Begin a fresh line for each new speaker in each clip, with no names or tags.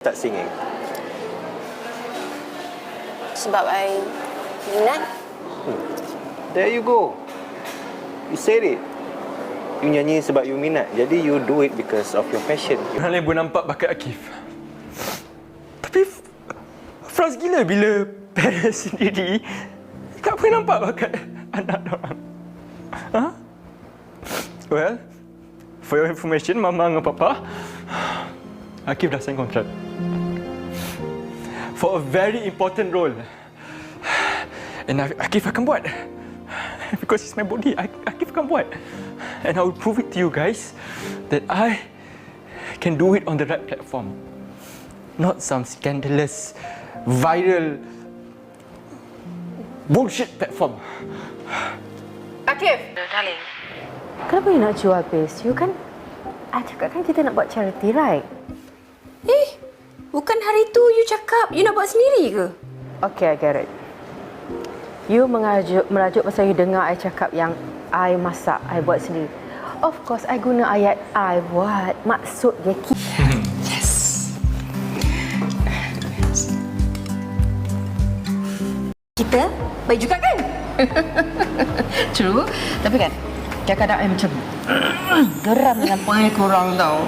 start singing?
Sebab I minat.
There you go. You said it. You nyanyi sebab you minat. Jadi you do it because of your passion.
Orang lain boleh nampak bakat Akif. Tapi F- Fraz gila bila parents sendiri tak boleh nampak bakat anak orang. Ha? Well, for your information, Mama dengan Papa, Akif dah sign kontrak. For a very important role. And Ak- Akif akan buat. Because it's my body, Ak- Akif akan buat. And I will prove it to you guys that I can do it on the right platform. Not some scandalous, viral, bullshit platform.
Akif!
Kenapa you nak jual base? You kan... I cakap kan kita nak buat charity, right?
Eh, bukan hari tu you cakap you nak buat sendiri ke?
Okay, I get it. You mengajuk, merajuk pasal you dengar I cakap yang I masak, I buat sendiri. Of course, I guna ayat I buat. Maksud dia ki-
Kita baik juga kan?
True. Tapi kan, kadang-kadang I macam geram dengan pengai korang tau.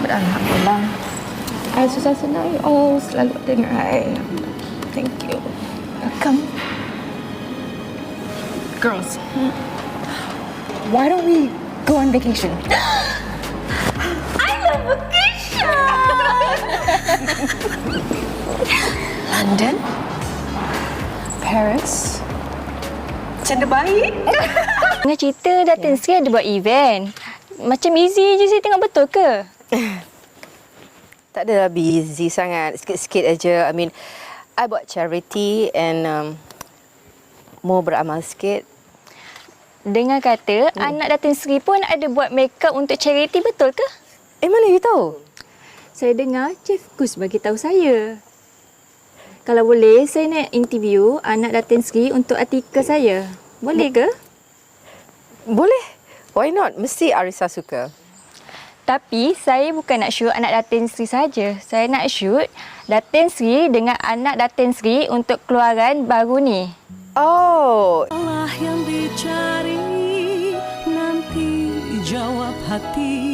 But Alhamdulillah. I susah senang you all selalu dengar I. Thank you. Come.
Girls, why don't we go on vacation?
I love vacation! London? Paris? Canda baik?
Tengah cerita Datin yeah. Sri ada buat event. Macam easy je saya tengok betul ke?
Tak adalah busy sangat. Sikit-sikit aja. I mean, I buat charity and um, mau beramal sikit.
Dengar kata hmm. anak Datin Sri pun ada buat makeup untuk charity betul ke?
Eh, mana you tahu?
Saya dengar Chief Kus bagi tahu saya. Kalau boleh, saya nak interview anak Datin Sri untuk artikel saya. Boleh ke?
Boleh. Why not? Mesti Arisa suka.
Tapi saya bukan nak shoot anak Datin Sri saja. Saya nak shoot Datin Sri dengan anak Datin Sri untuk keluaran baru ni.
Oh,
Allah yang dicari nanti jawab hati